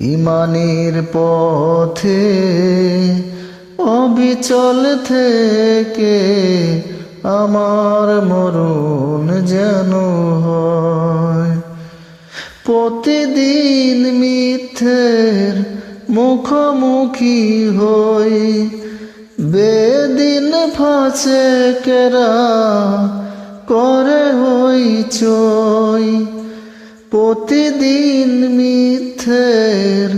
ইমানের পথে অবিচল থেকে আমার মরণ যেন হয়। প্রতিদিন মিথ্যের মুখোমুখি হই। বেদিন ফাঁসে কেরা করে হই প্রতিদিন মিথ্যের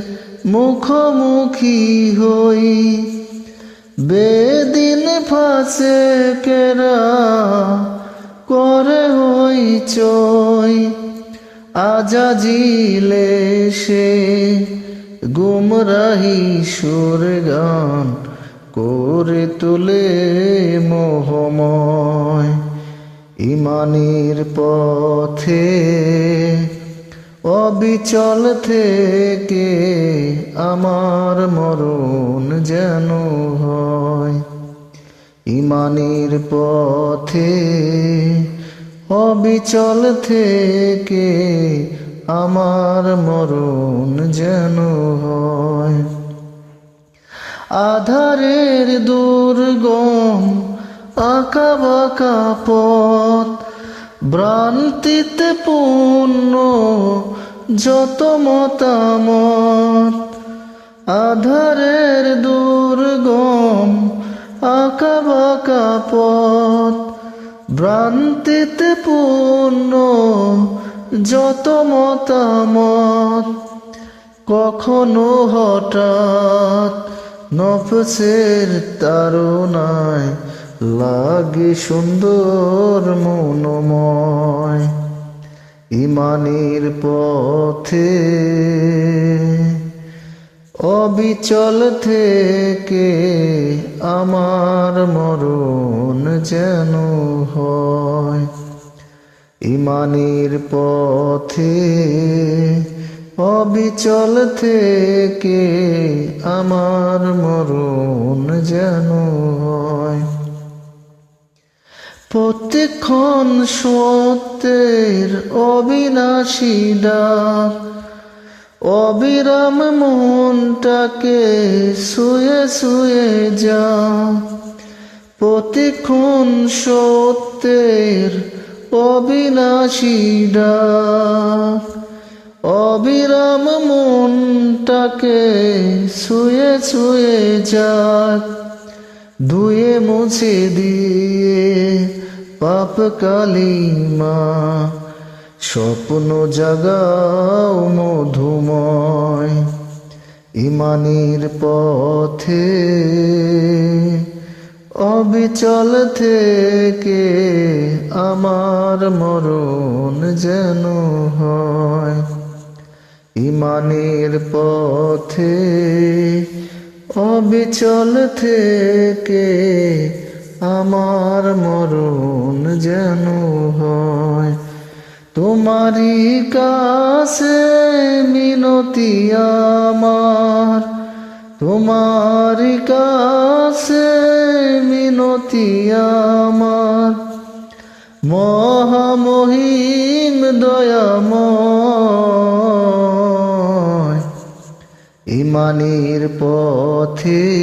মুখোমুখি হই। বেদিন ফাঁসে কেরা করে হই চই। আজাজিলে সে গুমরাহি সুর গান করে তুলে মোহময়। ইমানের পথে অবিচল থেকে আমার মরণ যেন হয়। ইমানের পথে অবিচল থেকে আমার মরণ যেন হয়। আধারের দুর্গম আঁকা বাঁকা পথ ভ্রান্তিতে পূর্ণ যত মতামত, আধারের দুর্গম আঁকা বাঁকা পথ, ভ্রান্তিতে পূর্ণ যত মতামত, কখনো হঠাৎ নফসের তারুণায় লাগে সুন্দর মনোময় ইমানের পথে। অবিচল থেকে আমার মরণ যেন হয়। ইমানের পথে অবিচল থেকে আমার মরণ যেন হয়। প্রত্যেকক্ষণ সত্যের অবিনাশী ডাক। অবিরাম মনটাকে শুয়ে শুয়ে যা। প্রতিক্ষণ সত্যের অবিনাশী ডাক। অবিরাম মনটাকে শুয়ে শুয়ে যাক ধুয়ে মুছে দিয়ে পাপ কালিমা, স্বপ্ন জাগাও মধুময় ইমানের পথে। অবিচল থেকে আমার মরণ যেন হয়। ইমানের পথে অবিচল থেকে আমার মরণ যেন হয়। তোমারই কাছে মিনতি আমার। তোমারই কাছে মিনতি আমার। মহামহিম দয়াময়, ইমানের পথে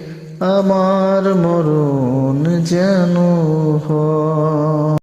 আমার মরণ যেন হয়।